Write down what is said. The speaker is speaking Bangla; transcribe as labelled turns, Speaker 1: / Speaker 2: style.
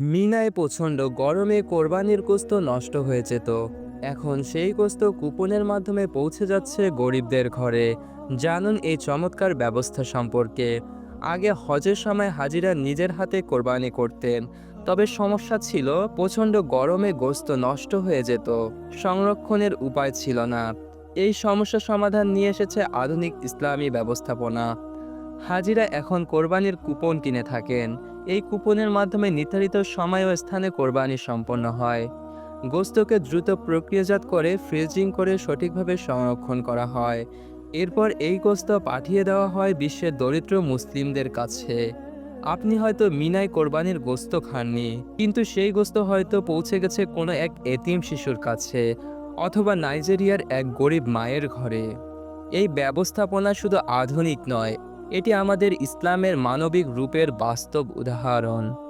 Speaker 1: মিনায় প্রচণ্ড গরমে কোরবানির গোস্ত নষ্ট হয়ে যেত। এখন সেই কোস্ত কুপনের মাধ্যমে পৌঁছে যাচ্ছে গরিবদের ঘরে। জানুন এই চমৎকার ব্যবস্থা সম্পর্কে। আগে হজের সময় হাজিরা নিজের হাতে কোরবানি করতেন, তবে সমস্যা ছিল প্রচণ্ড গরমে গোস্ত নষ্ট হয়ে যেত, সংরক্ষণের উপায় ছিল না। এই সমস্যা সমাধান নিয়ে এসেছে আধুনিক ইসলামী ব্যবস্থাপনা। হাজিরা এখন কোরবানির কুপন কিনে থাকেন। এই কুপনের মাধ্যমে নির্ধারিত সময় ও স্থানে কোরবানি সম্পন্ন হয়। গোস্তকে দ্রুত প্রক্রিয়াজাত করে ফ্রিজিং করে সঠিকভাবে সংরক্ষণ করা হয়। এরপর এই গোস্ত পাঠিয়ে দেওয়া হয় বিশ্বের দরিদ্র মুসলিমদের কাছে। আপনি হয়তো মিনায় কোরবানির গোস্ত খাননি, কিন্তু সেই গোস্ত হয়তো পৌঁছে গেছে কোনো এক এতিম শিশুর কাছে অথবা নাইজেরিয়ার এক গরিব মায়ের ঘরে। এই ব্যবস্থাপনা শুধু আধুনিক নয় এটি আমাদের ইসলামের মানবিক রূপের বাস্তব উদাহরণ।